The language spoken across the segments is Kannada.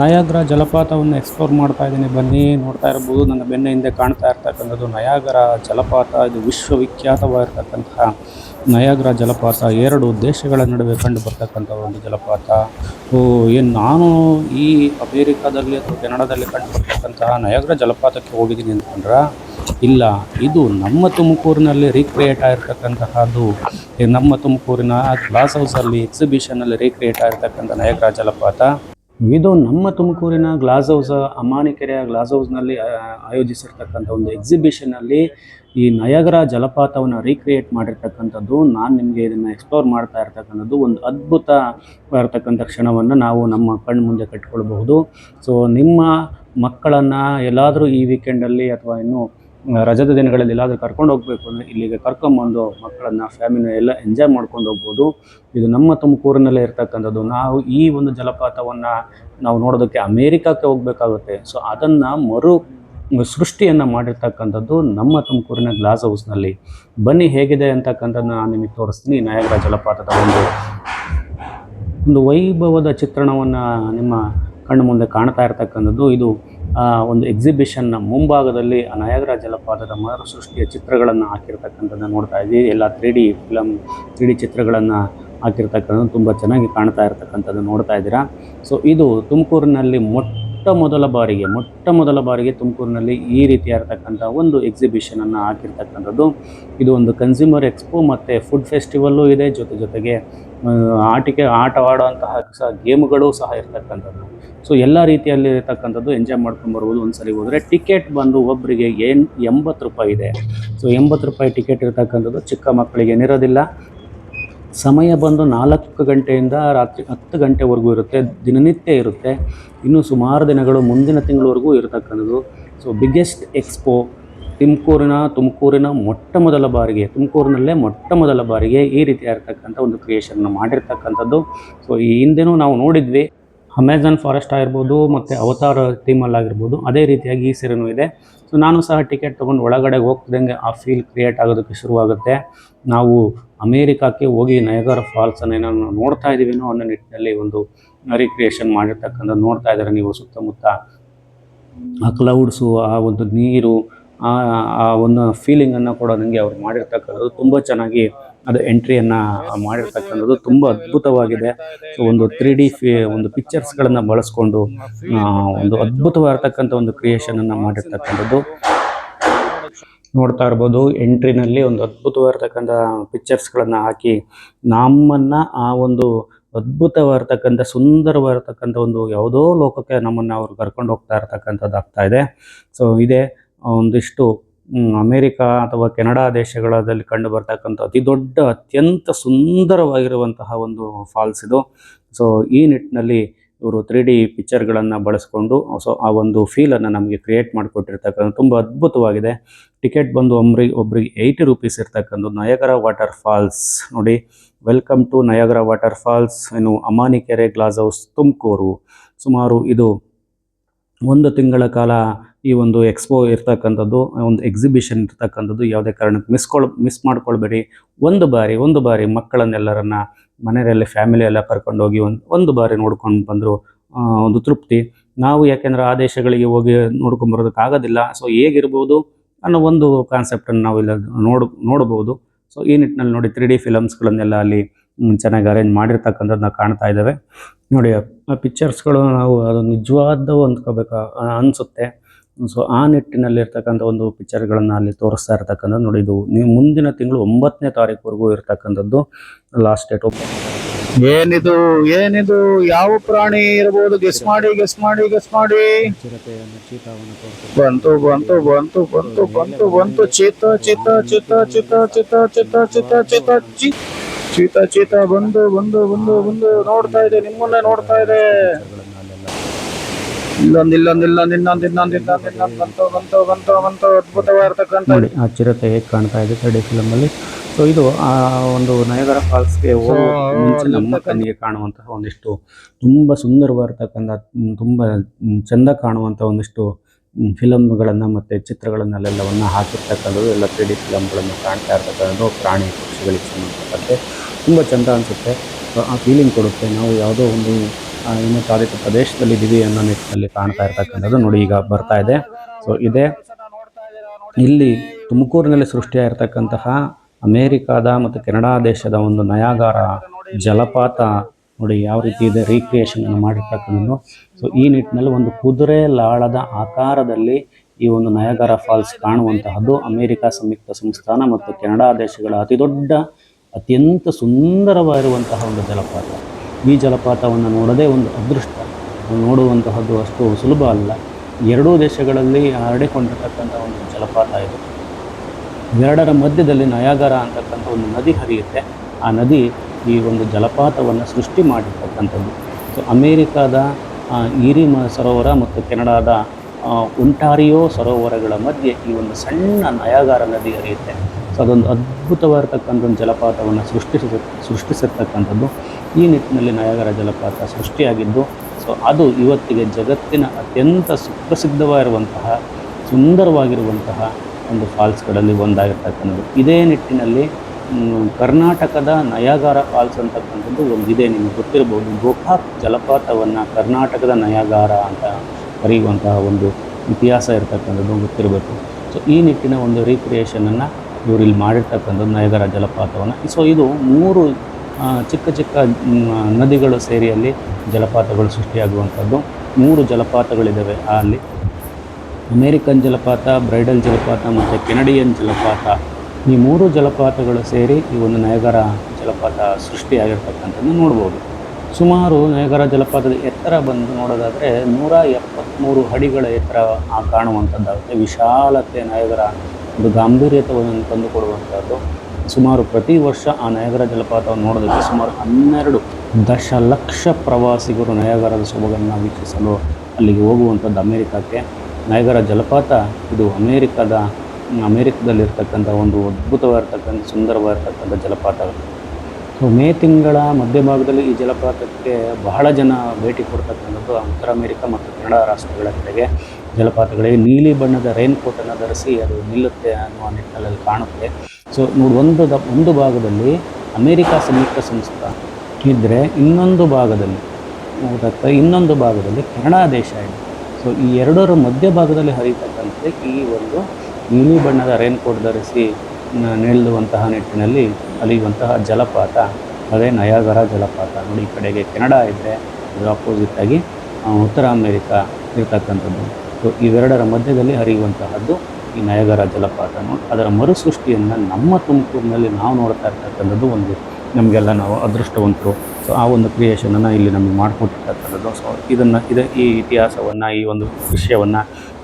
ನಯಾಗ್ರ ಜಲಪಾತವನ್ನು ಎಕ್ಸ್ಪ್ಲೋರ್ ಮಾಡ್ತಾ ಇದ್ದೀನಿ. ಬನ್ನಿ, ನೋಡ್ತಾ ಇರ್ಬೋದು. ನನ್ನ ಬೆನ್ನ ಹಿಂದೆ ಕಾಣ್ತಾ ಇರ್ತಕ್ಕಂಥದ್ದು ನಯಾಗರ ಜಲಪಾತ. ಇದು ವಿಶ್ವವಿಖ್ಯಾತವಾಗಿರ್ತಕ್ಕಂತಹ ನಯಾಗ್ರ ಜಲಪಾತ. ಎರಡು ದೇಶಗಳ ನಡುವೆ ಕಂಡು ಬರ್ತಕ್ಕಂಥ ಒಂದು ಜಲಪಾತ. ಏನು ನಾನು ಈ ಅಮೇರಿಕಾದಲ್ಲಿ ಅಥವಾ ಕೆನಡಾದಲ್ಲಿ ಕಂಡು ಬರ್ತಕ್ಕಂತಹ ನಯಾಗ್ರ ಜಲಪಾತಕ್ಕೆ ಹೋಗಿದ್ದೀನಿ ಅಂತಂದ್ರೆ, ಇಲ್ಲ, ಇದು ನಮ್ಮ ತುಮಕೂರಿನಲ್ಲಿ ರೀಕ್ರಿಯೇಟ್ ಆಗಿರ್ತಕ್ಕಂತಹದ್ದು. ನಮ್ಮ ತುಮಕೂರಿನ ಗ್ಲಾಸ್ ಹೌಸಲ್ಲಿ ಎಕ್ಸಿಬಿಷನಲ್ಲಿ ರೀಕ್ರಿಯೇಟ್ ಆಗಿರ್ತಕ್ಕಂಥ ನಯಾಗ್ರ ಜಲಪಾತ. ಇದು ನಮ್ಮ ತುಮಕೂರಿನ ಗ್ಲಾಸ್ ಹೌಸ್ ಅಮಾನಿಕೆರೆಯ ಗ್ಲಾಸ್ ಹೌಸ್ನಲ್ಲಿ ಆಯೋಜಿಸಿರ್ತಕ್ಕಂಥ ಒಂದು ಎಕ್ಸಿಬಿಷನಲ್ಲಿ ಈ ನಯಗರ ಜಲಪಾತವನ್ನು ರೀಕ್ರಿಯೇಟ್ ಮಾಡಿರ್ತಕ್ಕಂಥದ್ದು. ನಾನು ನಿಮಗೆ ಇದನ್ನು ಎಕ್ಸ್ಪ್ಲೋರ್ ಮಾಡ್ತಾ ಇರ್ತಕ್ಕಂಥದ್ದು. ಒಂದು ಅದ್ಭುತ ಅದ್ಭುತವಾಗಿರ್ತಕ್ಕಂಥ ಕ್ಷಣವನ್ನು ನಾವು ನಮ್ಮ ಕಣ್ಣು ಮುಂದೆ ಕಟ್ಕೊಳ್ಬಹುದು ಸೊ ನಿಮ್ಮ ಮಕ್ಕಳನ್ನು ಎಲ್ಲಾದರೂ ಈ ವೀಕೆಂಡಲ್ಲಿ ಅಥವಾ ಇನ್ನೂ ರಜದ ದಿನಗಳಲ್ಲಿ ಎಲ್ಲಾದರೂ ಕರ್ಕೊಂಡು ಹೋಗಬೇಕು ಅಂದರೆ ಇಲ್ಲಿಗೆ ಕರ್ಕೊಂಬಂದು ಮಕ್ಕಳನ್ನ ಫ್ಯಾಮಿಲಿ ಎಲ್ಲ ಎಂಜಾಯ್ ಮಾಡ್ಕೊಂಡು ಹೋಗ್ಬೋದು. ಇದು ನಮ್ಮ ತುಮಕೂರಿನಲ್ಲೇ ಇರ್ತಕ್ಕಂಥದ್ದು. ನಾವು ಈ ಒಂದು ಜಲಪಾತವನ್ನು ನಾವು ನೋಡೋದಕ್ಕೆ ಅಮೇರಿಕಕ್ಕೆ ಹೋಗಬೇಕಾಗುತ್ತೆ. ಸೊ ಅದನ್ನು ಮರು ಸೃಷ್ಟಿಯನ್ನು ಮಾಡಿರ್ತಕ್ಕಂಥದ್ದು ನಮ್ಮ ತುಮಕೂರಿನ ಗ್ಲಾಸ್ ಹೌಸ್ನಲ್ಲಿ ಬನ್ನಿ, ಹೇಗಿದೆ ಅಂತಕ್ಕಂಥದ್ದು ನಾನು ನಿಮಗೆ ತೋರಿಸ್ತೀನಿ. ನಯಗರ ಜಲಪಾತದ ಒಂದು ಒಂದು ವೈಭವದ ಚಿತ್ರಣವನ್ನು ನಿಮ್ಮ ಕಣ್ಣು ಮುಂದೆ ಕಾಣ್ತಾ ಇರ್ತಕ್ಕಂಥದ್ದು. ಇದು ಒಂದು ಎಕ್ಸಿಬಿಷನ್ನ ಮುಂಭಾಗದಲ್ಲಿ ನಯಗರ ಜಲಪಾತದ ಮರು ಸೃಷ್ಟಿಯ ಚಿತ್ರಗಳನ್ನು ಹಾಕಿರ್ತಕ್ಕಂಥದ್ದನ್ನ ನೋಡ್ತಾ ಇದ್ದೀವಿ. ಎಲ್ಲ three D film three D ಚಿತ್ರಗಳನ್ನು ಹಾಕಿರ್ತಕ್ಕಂಥದ್ದು ತುಂಬ ಚೆನ್ನಾಗಿ ಕಾಣ್ತಾ ಇರ್ತಕ್ಕಂಥದ್ದು ನೋಡ್ತಾ ಇದ್ದೀರಾ. ಸೊ ಇದು ತುಮಕೂರಿನಲ್ಲಿ ಮೊಟ್ಟ ಮೊದಲ ಬಾರಿಗೆ, ಮೊಟ್ಟ ಮೊದಲ ಬಾರಿಗೆ ತುಮಕೂರಿನಲ್ಲಿ ಈ ರೀತಿಯಾಗಿರ್ತಕ್ಕಂಥ ಒಂದು ಎಕ್ಸಿಬಿಷನನ್ನು ಹಾಕಿರ್ತಕ್ಕಂಥದ್ದು. ಇದು ಒಂದು ಕನ್ಸ್ಯೂಮರ್ ಎಕ್ಸ್ಪೋ ಮತ್ತು ಫುಡ್ ಫೆಸ್ಟಿವಲ್ಲು ಇದೆ. ಜೊತೆ ಜೊತೆಗೆ ಆಟಿಕೆ ಆಟವಾಡುವಂತಹ ಸಹ ಗೇಮ್ಗಳು ಸಹ ಇರ್ತಕ್ಕಂಥದ್ದು. ಸೊ ಎಲ್ಲ ರೀತಿಯಲ್ಲಿ ಇರ್ತಕ್ಕಂಥದ್ದು ಎಂಜಾಯ್ ಮಾಡ್ಕೊಂಡು ಬರ್ಬೋದು ಸರಿ ಹೋದರೆ ಟಿಕೆಟ್ ಬಂದು ಒಬ್ಬರಿಗೆ ಏನ್, ಎಂಬತ್ತು ರೂಪಾಯಿ ಇದೆ. ಸೊ ಎಂಬತ್ತು ರೂಪಾಯಿ ಟಿಕೆಟ್ ಇರ್ತಕ್ಕಂಥದ್ದು ಚಿಕ್ಕ ಮಕ್ಕಳಿಗೆ ಏನಿರೋದಿಲ್ಲ ಸಮಯ ಬಂದು ನಾಲ್ಕು ಗಂಟೆಯಿಂದ ರಾತ್ರಿ ಹತ್ತು ಗಂಟೆವರೆಗೂ ಇರುತ್ತೆ, ದಿನನಿತ್ಯ ಇರುತ್ತೆ. ಇನ್ನು ಸುಮಾರು ದಿನಗಳು ಮುಂದಿನ ತಿಂಗಳವರೆಗೂ ಇರತಕ್ಕಂಥದ್ದು. ಸೊ ಬಿಗ್ಗೆಸ್ಟ್ ಎಕ್ಸ್ಪೋ ತುಮಕೂರಿನ ತುಮಕೂರಿನ ಮೊಟ್ಟ ಮೊದಲ ಬಾರಿಗೆ, ತುಮಕೂರಿನಲ್ಲೇ ಮೊಟ್ಟ ಮೊದಲ ಬಾರಿಗೆ ಈ ರೀತಿಯಾಗಿರ್ತಕ್ಕಂಥ ಒಂದು ಕ್ರಿಯೇಷನ್ನ ಮಾಡಿರ್ತಕ್ಕಂಥದ್ದು. ಸೊ ಈ ಹಿಂದೆನೂ ನಾವು ನೋಡಿದ್ವಿ. ಅಮೆಝಾನ್ ಫಾರೆಸ್ಟ್ ಆಗಿರ್ಬೋದು ಮತ್ತು ಅವತಾರ ಥೀಮಲ್ಲಿ ಆಗಿರ್ಬೋದು ಅದೇ ರೀತಿಯಾಗಿ ಈ ಸೀರೆನೂ ಇದೆ. ಸೊ ನಾನು ಸಹ ಟಿಕೆಟ್ ತೊಗೊಂಡು ಒಳಗಡೆ ಹೋಗ್ತಿದ್ದಂಗೆ ಆ ಫೀಲ್ ಕ್ರಿಯೇಟ್ ಆಗೋದಕ್ಕೆ ಶುರುವಾಗುತ್ತೆ. ನಾವು ಅಮೇರಿಕಾಕ್ಕೆ ಹೋಗಿ ನಯಗರ ಫಾಲ್ಸನ್ನು ಏನೋ ನೋಡ್ತಾ ಇದ್ದೀವಿನೋ ಅನ್ನೋ ನಿಟ್ಟಿನಲ್ಲಿ ಒಂದು ರೀಕ್ರಿಯೇಷನ್ ಮಾಡಿರ್ತಕ್ಕಂಥದ್ದು ನೋಡ್ತಾ ಇದ್ದಾರೆ ನೀವು ಸುತ್ತಮುತ್ತ ಆ ಕ್ಲೌಡ್ಸು ಆ ಒಂದು ನೀರು ಆ ಒಂದು ಫೀಲಿಂಗನ್ನು ಕೂಡ ನನಗೆ ಅವ್ರು ಮಾಡಿರ್ತಕ್ಕಂಥದ್ದು ತುಂಬ ಚೆನ್ನಾಗಿ ಅದು ಎಂಟ್ರಿಯನ್ನು ಮಾಡಿರ್ತಕ್ಕಂಥದ್ದು ತುಂಬ ಅದ್ಭುತವಾಗಿದೆ. ಸೊ ಒಂದು ತ್ರೀ ಡಿ ಫಿ ಒಂದು ಪಿಕ್ಚರ್ಸ್ಗಳನ್ನು ಬಳಸ್ಕೊಂಡು ಒಂದು ಅದ್ಭುತವಾಗಿರ್ತಕ್ಕಂಥ ಒಂದು ಕ್ರಿಯೇಷನನ್ನು ಮಾಡಿರ್ತಕ್ಕಂಥದ್ದು. ನೋಡ್ತಾ ಇರ್ಬೋದು ಎಂಟ್ರಿನಲ್ಲಿ ಒಂದು ಅದ್ಭುತವಾಗಿರ್ತಕ್ಕಂಥ ಪಿಕ್ಚರ್ಸ್ಗಳನ್ನು ಹಾಕಿ ನಮ್ಮನ್ನು ಆ ಒಂದು ಅದ್ಭುತವಾಗಿರ್ತಕ್ಕಂಥ, ಸುಂದರವಾಗಿರ್ತಕ್ಕಂಥ ಒಂದು ಯಾವುದೋ ಲೋಕಕ್ಕೆ ನಮ್ಮನ್ನು ಅವ್ರು ಕರ್ಕೊಂಡು ಹೋಗ್ತಾ ಇರ್ತಕ್ಕಂಥದ್ದು ಆಗ್ತಾ ಇದೆ. ಸೊ ಇದೇ. ಒಂದಿಷ್ಟು ಅಮೇರಿಕ ಅಥವಾ ಕೆನಡಾ ದೇಶಗಳಲ್ಲಿ ಕಂಡು ಬರ್ತಕ್ಕಂಥ ಅತಿ ದೊಡ್ಡ, ಅತ್ಯಂತ ಸುಂದರವಾಗಿರುವಂತಹ ಒಂದು ಫಾಲ್ಸ್ ಇದು. ಸೊ ಈ ನಿಟ್ಟಿನಲ್ಲಿ ಇವರು ತ್ರೀ ಡಿ ಪಿಕ್ಚರ್ಗಳನ್ನು ಬಳಸ್ಕೊಂಡು ಸೊ ಆ ಒಂದು ಫೀಲನ್ನು ನಮಗೆ ಕ್ರಿಯೇಟ್ ಮಾಡಿಕೊಟ್ಟಿರ್ತಕ್ಕಂಥ ತುಂಬ ಅದ್ಭುತವಾಗಿದೆ. ಟಿಕೆಟ್ ಬಂದು ಒಬ್ರಿಗೆ ಒಬ್ರಿಗೆ ಏಯ್ಟಿ ರುಪೀಸ್ ಇರ್ತಕ್ಕಂಥ ನಯಗರ ವಾಟರ್ ಫಾಲ್ಸ್ ನೋಡಿ. Welcome to Niagara water falls ಏನು ಅಮಾನಿಕೆರೆ ಗ್ಲಾಸ್ ಹೌಸ್ ತುಮಕೂರು. ಸುಮಾರು ಇದು ಒಂದು ತಿಂಗಳ ಕಾಲ ಈ ಒಂದು ಎಕ್ಸ್ಪೋ ಇರ್ತಕ್ಕಂಥದ್ದು, ಒಂದು ಎಕ್ಸಿಬಿಷನ್ ಇರ್ತಕ್ಕಂಥದ್ದು ಯಾವುದೇ ಕಾರಣಕ್ಕೆ ಮಿಸ್ಕೊಳ್ ಮಿಸ್ ಮಾಡ್ಕೊಳ್ಬೇಡಿ. ಒಂದು ಬಾರಿ ಒಂದು ಬಾರಿ ಮಕ್ಕಳನ್ನೆಲ್ಲರನ್ನ ಮನೆಯಲ್ಲಿ ಫ್ಯಾಮಿಲಿ ಎಲ್ಲ ಕರ್ಕೊಂಡೋಗಿ ಒಂದು ಒಂದು ಬಾರಿ ನೋಡ್ಕೊಂಡು ಬಂದರು ಒಂದು ತೃಪ್ತಿ. ನಾವು ಯಾಕೆಂದರೆ ಆ ದೇಶಗಳಿಗೆ ಹೋಗಿ ನೋಡ್ಕೊಂಬರೋದಕ್ಕಾಗೋದಿಲ್ಲ ಸೊ ಹೇಗಿರ್ಬೋದು ಅನ್ನೋ ಒಂದು ಕಾನ್ಸೆಪ್ಟನ್ನು ನಾವು ಇಲ್ಲ ನೋಡ್, ನೋಡ್ಬೋದು. ಸೊ ಈ ನಿಟ್ಟಿನಲ್ಲಿ ನೋಡಿ ತ್ರೀ ಡಿ ಫಿಲಮ್ಸ್ಗಳನ್ನೆಲ್ಲ ಅಲ್ಲಿ ಚೆನ್ನಾಗಿ ಅರೇಂಜ್ ನಾವು ಕಾಣ್ತಾ ಇದ್ದೇವೆ. ನೋಡಿ, ಆ ಪಿಕ್ಚರ್ಸ್ಗಳು ನಾವು ಅದು ನಿಜವಾದ ಅಂದ್ಕೋಬೇಕು ಅನಿಸುತ್ತೆ. ಸೊ ಆ ನಿಟ್ಟಿನಲ್ಲಿ ಇರ್ತಕ್ಕಂಥ ಒಂದು ಪಿಕ್ಚರ್ಗಳನ್ನು ಅಲ್ಲಿ ತೋರಿಸ್ತಾ ಇರ್ತಕ್ಕಂಥದ್ದು ನೋಡಿ, ಇದು ನೀವು ಮುಂದಿನ ತಿಂಗಳು ಒಂಬತ್ತನೇ ತಾರೀಕುವರೆಗೂ ಇರ್ತಕ್ಕಂಥದ್ದು ಲಾಸ್ಟ್ ಡೇಟ್ ಏನಿದು ಏನಿದು, ಯಾವ ಪ್ರಾಣಿ ಇರಬಹುದು ಗೆಸ್ ಮಾಡಿ ಗೆಸ್ ಮಾಡಿ ಗೆಸ್ ಮಾಡಿ. ಬಂತು ಬಂತು ಬಂತು ಬಂತು ಬಂತು ಬಂತು. ಬಂತು ಚೀತ ಚೀತ ಚೀತ ಚೀತ ಚೀತ ಚೀತ ಚೀತ ಚೀತ ಚೀತ ಚೀತ ಬಂದು ಬಂದು ಬಂದು ಬಂದು ನೋಡ್ತಾ ಇದೆ ನಿಮ್ಮನ್ನೇ ನೋಡ್ತಾ ಇದೆ. ಇಲ್ಲೊಂದು ಇಲ್ಲೊಂದು ಇಲ್ಲೊಂದು ಇನ್ನೊಂದು ಇನ್ನೊಂದು ಇನ್ನೊಂದು ಇನ್ನೊಂದು ಬಂತು ಬಂತು ಬಂತು ಬಂತು ಅದ್ಭುತವಾಗಿರ್ತಕ್ಕಂಥ ನೋಡಿ ಆ ಚಿರತೆ ಹೇಗೆ ಕಾಣ್ತಾ ಇದೆ ತರ್ಡಿ ಫಿಲಮಲ್ಲಿ ಸೊ ಇದು ಆ ಒಂದು ನಯಗರ ಫಾಲ್ಸ್ಗೆ ಮುಂಚೆ ನಮ್ಮ ಕಣ್ಣಿಗೆ ಕಾಣುವಂತಹ ಒಂದಿಷ್ಟು ತುಂಬ ಸುಂದರವಾಗಿರ್ತಕ್ಕಂಥ ತುಂಬ ಚೆಂದ ಕಾಣುವಂಥ ಒಂದಿಷ್ಟು ಫಿಲಮ್ಗಳನ್ನು ಮತ್ತು ಚಿತ್ರಗಳನ್ನೆಲ್ಲವನ್ನು ಹಾಕಿರ್ತಕ್ಕಂಥದ್ದು ಎಲ್ಲ ತ್ರೀ ಡಿ ಫಿಲಮ್ಗಳನ್ನು ಕಾಣ್ತಾ ಇರ್ತಕ್ಕಂಥದ್ದು ಪ್ರಾಣಿ ಪಕ್ಷಿಗಳಿಗೆ ಸಂಬಂಧಪಟ್ಟಂತೆ. ತುಂಬ ಚೆಂದ ಅನಿಸುತ್ತೆ. ಆ ಫೀಲಿಂಗ್ ಕೊಡುತ್ತೆ. ನಾವು ಯಾವುದೋ ಒಂದು ಹಿಮಚಾಲಿತ ಪ್ರದೇಶದಲ್ಲಿ ಇದ್ದೀವಿ ಅನ್ನೋ ನಿಟ್ಟಿನಲ್ಲಿ ಕಾಣ್ತಾ ಇರ್ತಕ್ಕಂಥದ್ದು ನೋಡಿ ಈಗ ಬರ್ತಾ ಇದೆ. ಸೊ ಇದೇ. ಇಲ್ಲಿ ತುಮಕೂರಿನಲ್ಲಿ ಸೃಷ್ಟಿಯಾಗಿರ್ತಕ್ಕಂತಹ ಅಮೇರಿಕಾದ ಮತ್ತು ಕೆನಡಾ ದೇಶದ ಒಂದು ನಯಾಗಾರ ಜಲಪಾತ ನೋಡಿ ಯಾವ ರೀತಿ ಇದೆ ರೀಕ್ರಿಯೇಷನ್ ಅನ್ನು ಮಾಡಿರ್ತಕ್ಕಂಥದ್ದು. ಸೊ ಈ ನಿಟ್ಟಿನಲ್ಲಿ ಒಂದು ಕುದುರೆ ಲಾಳದ ಆಕಾರದಲ್ಲಿ ಈ ಒಂದು ನಯಾಗಾರ ಫಾಲ್ಸ್ ಕಾಣುವಂತಹದ್ದು ಅಮೇರಿಕಾ ಸಂಯುಕ್ತ ಸಂಸ್ಥಾನ ಮತ್ತು ಕೆನಡಾ ದೇಶಗಳ ಅತಿ ದೊಡ್ಡ ಅತ್ಯಂತ ಸುಂದರವಾಗಿರುವಂತಹ ಒಂದು ಜಲಪಾತ. ಈ ಜಲಪಾತವನ್ನು ನೋಡೋದೇ ಒಂದು ಅದೃಷ್ಟ. ನೋಡುವಂತಹದ್ದು ಅಷ್ಟು ಸುಲಭ ಅಲ್ಲ. ಎರಡೂ ದೇಶಗಳಲ್ಲಿ ಹರಡಿಕೊಂಡಿರ್ತಕ್ಕಂಥ ಒಂದು ಜಲಪಾತ ಇದು. ಎರಡರ ಮಧ್ಯದಲ್ಲಿ ನಯಾಗರ ಅಂತಕ್ಕಂಥ ಒಂದು ನದಿ ಹರಿಯುತ್ತೆ. ಆ ನದಿ ಈ ಒಂದು ಜಲಪಾತವನ್ನು ಸೃಷ್ಟಿ ಮಾಡಿರ್ತಕ್ಕಂಥದ್ದು. ಸೊ, ಅಮೇರಿಕಾದ ಈರಿ ಸರೋವರ ಮತ್ತು ಕೆನಡಾದ ಒಂಟಾರಿಯೋ ಸರೋವರಗಳ ಮಧ್ಯೆ ಈ ಒಂದು ಸಣ್ಣ ನಯಾಗಾರ ನದಿ ಹರಿಯುತ್ತೆ. ಸೊ ಅದೊಂದು ಅದ್ಭುತವಾಗಿರ್ತಕ್ಕಂಥ ಒಂದು ಜಲಪಾತವನ್ನು ಸೃಷ್ಟಿಸ ಸೃಷ್ಟಿಸಿರ್ತಕ್ಕಂಥದ್ದು. ಈ ನಿಟ್ಟಿನಲ್ಲಿ ನಯಾಗರ ಜಲಪಾತ ಸೃಷ್ಟಿಯಾಗಿದ್ದು, ಸೊ ಅದು ಇವತ್ತಿಗೆ ಜಗತ್ತಿನ ಅತ್ಯಂತ ಸುಪ್ರಸಿದ್ಧವಾಗಿರುವಂತಹ, ಸುಂದರವಾಗಿರುವಂತಹ ಒಂದು ಫಾಲ್ಸ್ಗಳಲ್ಲಿ ಒಂದಾಗಿರ್ತಕ್ಕಂಥದ್ದು. ಇದೇ ನಿಟ್ಟಿನಲ್ಲಿ ಕರ್ನಾಟಕದ ನಯಾಗಾರ ಫಾಲ್ಸ್ ಅಂತಕ್ಕಂಥದ್ದು ಇದೆ ನಿಮಗೆ ಗೊತ್ತಿರಬಹುದು, ಗೋಕಾಕ್ ಜಲಪಾತವನ್ನು ಕರ್ನಾಟಕದ ನಯಾಗಾರ ಅಂತ ಕರೆಯುವಂತಹ ಒಂದು ಇತಿಹಾಸ ಇರತಕ್ಕಂಥದ್ದು ಗೊತ್ತಿರಬೇಕು. ಸೊ ಈ ನಿಟ್ಟಿನ ಒಂದು ರೀಕ್ರಿಯೇಷನನ್ನು ಇವರು ಇಲ್ಲಿ ಮಾಡಿರ್ತಕ್ಕಂಥದ್ದು ನಯಗರ ಜಲಪಾತವನ್ನು. ಸೊ ಇದು ಮೂರು ಚಿಕ್ಕ ಚಿಕ್ಕ ನದಿಗಳು ನದಿಗಳು ಸೇರಿಯಲ್ಲಿ ಜಲಪಾತಗಳು ಸೃಷ್ಟಿಯಾಗುವಂಥದ್ದು. ಮೂರು ಜಲಪಾತಗಳಿದ್ದಾವೆ ಅಲ್ಲಿ. ಅಮೇರಿಕನ್ ಜಲಪಾತ, ಬ್ರೈಡಲ್ ಜಲಪಾತ ಮತ್ತು ಕೆನಡಿಯನ್ ಜಲಪಾತ. ಈ ಮೂರು ಜಲಪಾತಗಳು ಸೇರಿ ಈ ಒಂದು ನಯಗರ ಜಲಪಾತ ಸೃಷ್ಟಿಯಾಗಿರ್ತಕ್ಕಂಥದ್ದು ನೋಡ್ಬೋದು. ಸುಮಾರು ನಯಗರ ಜಲಪಾತದ ಎತ್ತರ ಬಂದು ನೋಡೋದಾದರೆ ನೂರ ಎಪ್ಪತ್ತ್ಮೂರು ಅಡಿಗಳ ಎತ್ತರ ಕಾಣುವಂಥದ್ದಾಗುತ್ತೆ. ವಿಶಾಲತೆ ನಯಗರ ಒಂದು ಗಾಂಭೀರ್ಯತವನ್ನು ತಂದುಕೊಡುವಂಥದ್ದು ಸುಮಾರು ಪ್ರತಿ ವರ್ಷ ಆ ನಯಗರ ಜಲಪಾತವನ್ನು ನೋಡೋದಕ್ಕೆ ಸುಮಾರು ಹನ್ನೆರಡು ದಶಲಕ್ಷ ಪ್ರವಾಸಿಗರು ನಯಗರದ ಸೊಬಗನ್ನು ವೀಕ್ಷಿಸಲು ಅಲ್ಲಿಗೆ ಹೋಗುವಂಥದ್ದು ಅಮೇರಿಕಕ್ಕೆ. ನಯಗರ ಜಲಪಾತ, ಇದು ಅಮೇರಿಕದ, ಅಮೇರಿಕದಲ್ಲಿರ್ತಕ್ಕಂಥ ಒಂದು ಅದ್ಭುತವಾಗಿರ್ತಕ್ಕಂಥ, ಸುಂದರವಾಗಿರ್ತಕ್ಕಂಥ ಜಲಪಾತ ಸೊ, ಮೇ ತಿಂಗಳ ಮಧ್ಯಭಾಗದಲ್ಲಿ ಈ ಜಲಪಾತಕ್ಕೆ ಬಹಳ ಜನ ಭೇಟಿ ಕೊಡ್ತಕ್ಕಂಥದ್ದು ಉತ್ತರ ಅಮೇರಿಕ ಮತ್ತು ಕೆನಡಾ ರಾಷ್ಟ್ರಗಳ ಕಡೆಗೆ. ಜಲಪಾತಗಳಿಗೆ ನೀಲಿ ಬಣ್ಣದ ರೈನ್ ಕೋಟನ್ನು ಧರಿಸಿ ಅದು ನಿಲ್ಲುತ್ತೆ ಅನ್ನುವ ನಿಟ್ಟಿನಲ್ಲಿ ಕಾಣುತ್ತೆ. ಸೊ ನೋಡಿ, ಒಂದು ಒಂದು ಭಾಗದಲ್ಲಿ ಅಮೇರಿಕಾ ಸಂಯುಕ್ತ ಸಂಸ್ಥಾನ ಇದ್ದರೆ ಇನ್ನೊಂದು ಭಾಗದಲ್ಲಿ ಗೊತ್ತಾಗ್ತಾ ಇನ್ನೊಂದು ಭಾಗದಲ್ಲಿ ಕೆನಡಾ ದೇಶ ಇದೆ. ಸೊ ಈ ಎರಡರ ಮಧ್ಯಭಾಗದಲ್ಲಿ ಹರಿತಕ್ಕಂತೆ ಈ ಒಂದು ನೀಲಿ ಬಣ್ಣದ ರೈನ್ ಕೋಟ್ ಧರಿಸಿ ನಿಲ್ಲುವಂತಹ ನಿಟ್ಟಿನಲ್ಲಿ ಅಲಿಯುವಂತಹ ಜಲಪಾತ. ಅದೇ ನಯಾಗರ ಜಲಪಾತ. ನೋಡಿ, ಈ ಕಡೆಗೆ ಕೆನಡಾ ಇದ್ದರೆ ಅದರ ಅಪೋಸಿಟ್ ಆಗಿ ಉತ್ತರ ಅಮೇರಿಕಾ ಇರ್ತಕ್ಕಂಥದ್ದು. ಸೊ ಇವೆರಡರ ಮಧ್ಯದಲ್ಲಿ ಹರಿಯುವಂತಹದ್ದು ಈ ನಯಗರ ಜಲಪಾತ ನೋಡಿ. ಅದರ ಮರುಸೃಷ್ಟಿಯನ್ನು ನಮ್ಮ ತುಮಕೂರಿನಲ್ಲಿ ನಾವು ನೋಡ್ತಾ ಇರ್ತಕ್ಕಂಥದ್ದು ಒಂದು ನಮಗೆಲ್ಲ ನಾವು ಅದೃಷ್ಟವಂತರು. ಸೊ ಆ ಒಂದು ಕ್ರಿಯೇಷನನ್ನು ಇಲ್ಲಿ ನಮಗೆ ಮಾಡಿಕೊಟ್ಟಿರ್ತಕ್ಕಂಥದ್ದು. ಸೊ ಇದನ್ನು, ಇದೆ ಈ ಇತಿಹಾಸವನ್ನು, ಈ ಒಂದು ವಿಷಯವನ್ನು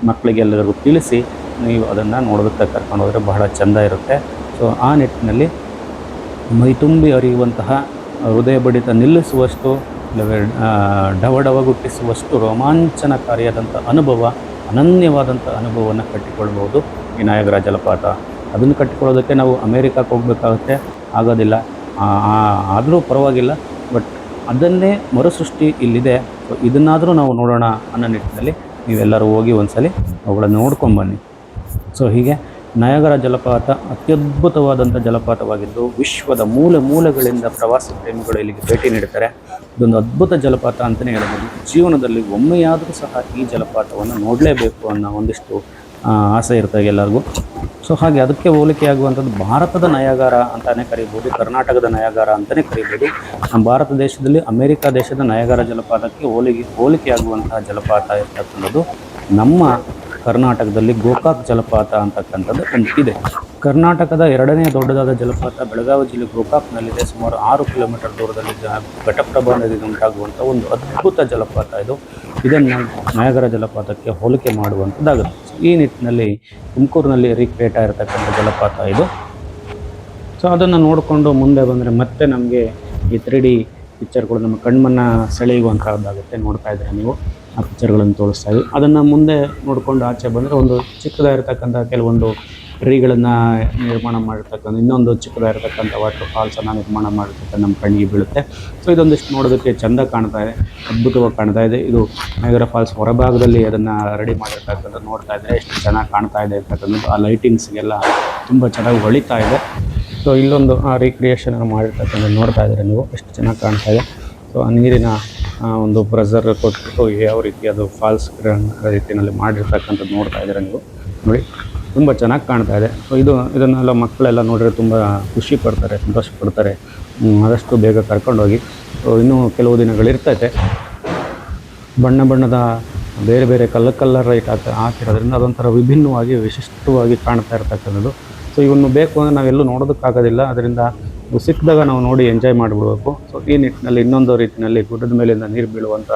ಮಕ್ಕಳಿಗೆಲ್ಲರಿಗೂ ತಿಳಿಸಿ ನೀವು ಅದನ್ನು ನೋಡೋದಕ್ಕೆ ಕರ್ಕೊಂಡು ಹೋದರೆ ಬಹಳ ಚೆಂದ ಇರುತ್ತೆ. ಸೊ ಆ ನಿಟ್ಟಿನಲ್ಲಿ ಮೈತುಂಬಿ ಹರಿಯುವಂತಹ ಹೃದಯ ಬಡಿತ ನಿಲ್ಲಿಸುವಷ್ಟು ಡವಡವಗುಟ್ಟಿಸುವಷ್ಟು ರೋಮಾಂಚನಕಾರಿಯಾದಂಥ ಅನುಭವ ಅನನ್ಯವಾದಂಥ ಅನುಭವವನ್ನು ಕಟ್ಟಿಕೊಳ್ಬೋದು ಈ ನಾಯಗರ ಜಲಪಾತ. ಅದನ್ನು ಕಟ್ಟಿಕೊಳ್ಳೋದಕ್ಕೆ ನಾವು ಅಮೇರಿಕಾಕ್ಕೆ ಹೋಗಬೇಕಾಗುತ್ತೆ. ಆಗೋದಿಲ್ಲ. ಆದರೂ ಪರವಾಗಿಲ್ಲ. ಬಟ್ ಅದನ್ನೇ ಮರುಸೃಷ್ಟಿ ಇಲ್ಲಿದೆ. ಸೊ ಇದನ್ನಾದರೂ ನಾವು ನೋಡೋಣ ಅನ್ನೋ ನಿಟ್ಟಿನಲ್ಲಿ ನೀವೆಲ್ಲರೂ ಹೋಗಿ ಒಂದ್ಸಲಿ ಅವುಗಳನ್ನು ನೋಡ್ಕೊಂಬನ್ನಿ ಸೊ ಹೀಗೆ ನಯಗರ ಜಲಪಾತ ಅತ್ಯದ್ಭುತವಾದಂಥ ಜಲಪಾತವಾಗಿದ್ದು ವಿಶ್ವದ ಮೂಲೆ ಮೂಲೆಗಳಿಂದ ಪ್ರವಾಸಿ ಪ್ರೇಮಿಗಳು ಇಲ್ಲಿಗೆ ಭೇಟಿ ನೀಡುತ್ತಾರೆ. ಇದೊಂದು ಅದ್ಭುತ ಜಲಪಾತ ಅಂತಲೇ ಹೇಳ್ಬೋದು. ಜೀವನದಲ್ಲಿ ಒಮ್ಮೆಯಾದರೂ ಸಹ ಈ ಜಲಪಾತವನ್ನು ನೋಡಲೇಬೇಕು ಅನ್ನೋ ಒಂದಿಷ್ಟು ಆಸೆ ಇರ್ತದೆ ಎಲ್ಲರಿಗೂ. ಸೊ ಹಾಗೆ ಅದಕ್ಕೆ ಹೋಲಿಕೆಯಾಗುವಂಥದ್ದು ಭಾರತದ ನಯಾಗಾರ ಅಂತಲೇ ಕರಿಬೋದು, ಕರ್ನಾಟಕದ ನಯಾಗಾರ ಅಂತಲೇ ಕರಿಬೋದು. ನಮ್ಮ ಭಾರತ ದೇಶದಲ್ಲಿ ಅಮೆರಿಕ ದೇಶದ ನಯಾಗಾರ ಜಲಪಾತಕ್ಕೆ ಹೋಲಿಗೆ ಹೋಲಿಕೆಯಾಗುವಂತಹ ಜಲಪಾತ ಇರ್ತಕ್ಕಂಥದ್ದು ನಮ್ಮ ಕರ್ನಾಟಕದಲ್ಲಿ ಗೋಕಾಕ್ ಜಲಪಾತ ಅಂತಕ್ಕಂಥದ್ದು ಒಂದು ಕರ್ನಾಟಕದ ಎರಡನೇ ದೊಡ್ಡದಾದ ಜಲಪಾತ ಬೆಳಗಾವಿ ಜಿಲ್ಲೆ ಗೋಕಾಕ್ನಲ್ಲಿದೆ. ಸುಮಾರು ಆರು ಕಿಲೋಮೀಟರ್ ದೂರದಲ್ಲಿ ಘಟಪ್ರಭಾ ನದಿಯಿಂದ ಉಂಟಾಗುವಂಥ ಒಂದು ಅದ್ಭುತ ಜಲಪಾತ ಇದು. ಇದನ್ನು ನಾಯಗರ ಜಲಪಾತಕ್ಕೆ ಹೋಲಿಕೆ ಮಾಡುವಂಥದ್ದಾಗುತ್ತೆ. ಈ ನಿಟ್ಟಿನಲ್ಲಿ ತುಮಕೂರಿನಲ್ಲಿ ರಿಕ್ರಿಯೇಟ್ ಆಗಿರ್ತಕ್ಕಂಥ ಜಲಪಾತ ಇದು. ಸೊ, ಅದನ್ನು ನೋಡಿಕೊಂಡು ಮುಂದೆ ಬಂದರೆ ಮತ್ತೆ ನಮಗೆ ಈ ತ್ರೀ ಡಿ ಪಿಕ್ಚರ್ಗಳು ನಮ್ಮ ಕಣ್ಮನ್ನು ಸೆಳೆಯುವಂಥದ್ದಾಗುತ್ತೆ ನೋಡ್ತಾ ಇದ್ದರೆ ನೀವು. ಆ ಪಿಕ್ಚರ್ಗಳನ್ನು ತೋರಿಸ್ತಾ ಇದ್ವಿ. ಅದನ್ನು ಮುಂದೆ ನೋಡಿಕೊಂಡು ಆಚೆ ಬಂದರೆ ಒಂದು ಚಿಕ್ಕದಾಗಿರ್ತಕ್ಕಂಥ ಕೆಲವೊಂದು ಟ್ರೀಗಳನ್ನು ನಿರ್ಮಾಣ ಮಾಡಿರ್ತಕ್ಕಂಥ, ಇನ್ನೊಂದು ಚಿಕ್ಕದಾಗಿರ್ತಕ್ಕಂಥ ವಾಟರ್ ಫಾಲ್ಸನ್ನು ನಿರ್ಮಾಣ ಮಾಡಿರ್ತಕ್ಕಂಥ ನಮ್ಮ ಕಣ್ಣಿಗೆ ಬೀಳುತ್ತೆ. ಸೊ ಇದೊಂದಿಷ್ಟು ನೋಡೋದಕ್ಕೆ ಚೆಂದ ಕಾಣ್ತಾ ಇದೆ, ಅದ್ಭುತವಾಗಿ ಕಾಣ್ತಾ ಇದೆ. ಇದು ನಗರ ಫಾಲ್ಸ್ ಹೊರಭಾಗದಲ್ಲಿ ಅದನ್ನು ರೆಡಿ ಮಾಡಿರ್ತಕ್ಕಂಥ ನೋಡ್ತಾ ಇದ್ದರೆ ಎಷ್ಟು ಚೆನ್ನಾಗಿ ಕಾಣ್ತಾ ಇದೆ ಅಂತಕ್ಕಂಥದ್ದು. ಆ ಲೈಟಿಂಗ್ಸ್ಗೆಲ್ಲ ತುಂಬ ಚೆನ್ನಾಗಿ ಹೊಳಿತಾ ಇದೆ. ಸೊ ಇಲ್ಲೊಂದು ಆ ರೀಕ್ರಿಯೇಷನ್ ಮಾಡಿರ್ತಕ್ಕಂಥ ನೋಡ್ತಾ ಇದ್ದೀರಾ ನೀವು ಎಷ್ಟು ಚೆನ್ನಾಗಿ ಕಾಣ್ತಾ ಇದೆ. ಸೊ ಆ ನೀರಿನ ಒಂದು ಪ್ರೆಸರ್ ಕೊಟ್ಟು ಯಾವ ರೀತಿ ಅದು ಫಾಲ್ಸ್ ರೀತಿಯಲ್ಲಿ ಮಾಡಿರ್ತಕ್ಕಂಥದ್ದು ನೋಡ್ತಾ ಇದ್ದೀರಾ ನೀವು? ನೋಡಿ, ತುಂಬ ಚೆನ್ನಾಗಿ ಕಾಣ್ತಾ ಇದೆ. ಸೊ ಇದು, ಇದನ್ನೆಲ್ಲ ಮಕ್ಕಳೆಲ್ಲ ನೋಡಿದ್ರೆ ತುಂಬ ಖುಷಿ ಪಡ್ತಾರೆ, ಸಂತೋಷ ಪಡ್ತಾರೆ. ಆದಷ್ಟು ಬೇಗ ಕರ್ಕೊಂಡೋಗಿ. ಸೊ ಇನ್ನೂ ಕೆಲವು ದಿನಗಳಿರ್ತೈತೆ ಬಣ್ಣ ಬಣ್ಣದ ಬೇರೆ ಬೇರೆ ಕಲರ್ ಕಲ್ಲರ್ ರೈಟ್ ಹಾಕಿ, ಹಾಕಿರೋದ್ರಿಂದ ಅದೊಂಥರ ವಿಭಿನ್ನವಾಗಿ, ವಿಶಿಷ್ಟವಾಗಿ ಕಾಣ್ತಾ ಇರ್ತಕ್ಕಂಥದ್ದು. ಸೊ ಇವನ್ನು ಬೇಕು ಅಂದರೆ ನಾವೆಲ್ಲೂ ನೋಡೋದಕ್ಕಾಗೋದಿಲ್ಲ. ಅದರಿಂದ ಸಿಕ್ಕಿದಾಗ ನಾವು ನೋಡಿ ಎಂಜಾಯ್ ಮಾಡಿಬಿಡ್ಬೇಕು. ಸೊ ಈ ನಿಟ್ಟಿನಲ್ಲಿ ಇನ್ನೊಂದು ರೀತಿಯಲ್ಲಿ ಗುಡ್ಡದ ಮೇಲಿಂದ ನೀರು ಬೀಳುವಂಥ